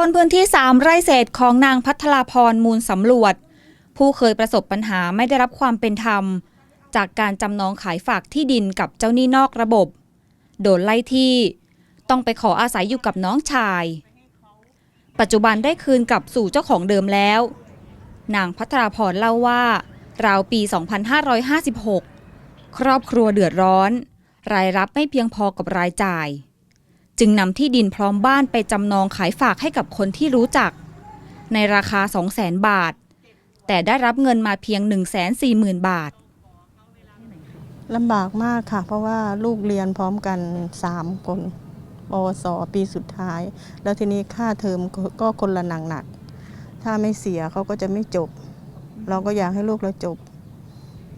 บนพื้นที่ 3 ไร่เศษของนางพัทราพรมูลสำรวจ ผู้เคยประสบปัญหาไม่ได้รับความเป็นธรรม จากการจำนองขายฝากที่ดินกับเจ้าหนี้นอกระบบ โดนไล่ที่ ต้องไปขออาศัยอยู่กับน้องชาย ปัจจุบันได้คืนกลับสู่เจ้าของเดิมแล้ว นางพัทราพรเล่าว่าราวปี 2556 ครอบครัวเดือดร้อน รายรับไม่เพียงพอกับรายจ่าย จึงนำที่ดินพร้อมบ้านไปจำนองขายฝากให้กับคนที่รู้จัก ในราคา 200,000 บาท แต่ได้รับเงินมาเพียง 140,000 บาทลำบากมากค่ะ เพราะว่าลูกเรียนพร้อมกัน 3 คนปวสปีสุดท้าย แล้วทีนี้ค่าเทอมก็คนละหนักหนัก ถ้าไม่เสียเขาก็จะไม่จบ เราก็อยากให้ลูกเราจบ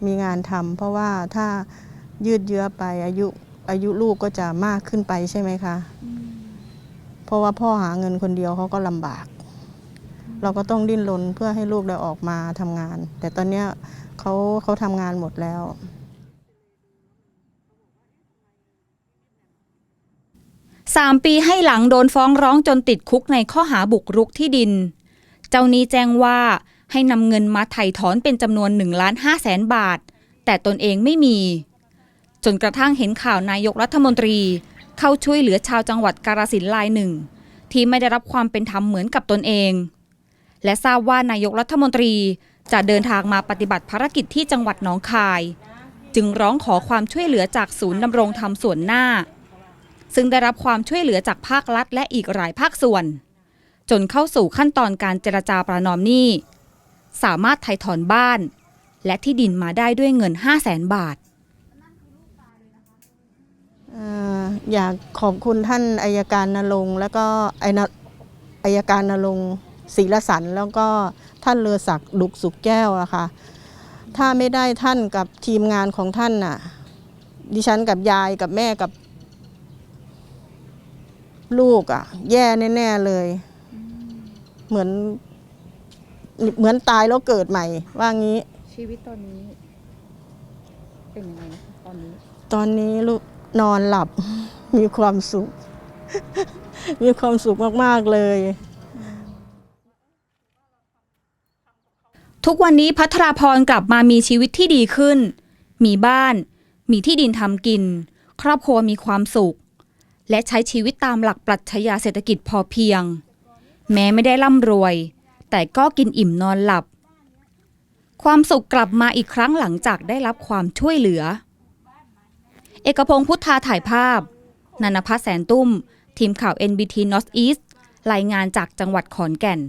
มีงานทำเพราะว่าถ้ายืดเยื้อไปอายุ อายุลูกก็จะมากขึ้นไปใช่ไหมคะ เพราะว่าพ่อหาเงินคนเดียวเขาก็ลำบาก เราก็ต้องดิ้นรนเพื่อให้ลูกได้ออกมาทำงาน แต่ตอนเนี้ยเขาเขาทำงานหมดแล้ว3ปีให้หลังโดนฟ้องร้องจนติดคุกในข้อหาบุกรุกที่ดิน เจ้าหนี้แจ้งว่าให้นำเงินมาไถ่ถอนเป็นจำนวน1ล้าน5แสนบาท แต่ตนเองไม่มี จนกระทั่งเห็นข่าวนายกรัฐมนตรี เข้าช่วยเหลือชาวจังหวัดกาฬสินธุ์รายหนึ่ง ที่ไม่ได้รับความเป็นธรรมเหมือนกับตนเอง และทราบว่านายกรัฐมนตรีจะเดินทางมาปฏิบัติภารกิจที่จังหวัดหนองคาย จึงร้องขอความช่วยเหลือจากศูนย์ดำรงธรรมส่วนหน้า ซึ่งได้รับความช่วยเหลือจากภาครัฐและอีกหลายภาคส่วน จนเข้าสู่ขั้นตอนการเจรจาประนอมหนี้สามารถไถ่ถอนบ้าน และที่ดินมาได้ด้วยเงิน 5 0 0แสนบาท เอ่ออยากขอบคุณท่านอายการนรงค์แล้วก็ไอนอายการนรงค์ศรีละสันแล้วก็ท่านเลอศักดิ์ดุกสุขแก้วอะค่ะถ้าไม่ได้ท่านกับทีมงานของท่านน่ะ ดิฉันกับยายกับแม่กับ ลูกอะแย่แน่ๆเลย เหมือน เหมือนตายแล้วเกิดใหม่ ว่างี้ ชีวิตตอนนี้ เป็นยังไงตอนนี้ ตอนนี้ลูกนอนหลับ มีความสุข มีความสุขมาก ๆ เลย ทุกวันนี้พัทราพรกลับมามีชีวิตที่ดีขึ้น มีบ้าน มีที่ดินทำกิน ครอบครัวมีความสุข และใช้ชีวิตตามหลักปรัชญาเศรษฐกิจพอเพียง แม้ไม่ได้ร่ำรวย แต่ก็กินอิ่มนอนหลับ ความสุขกลับมาอีกครั้งหลังจากได้รับความช่วยเหลือเอกพงศ์พุทธาถ่ายภาพ นันพัฒน์แสนตุ้ม ทีมข่าว NBT North East รายงานจากจังหวัดขอนแก่น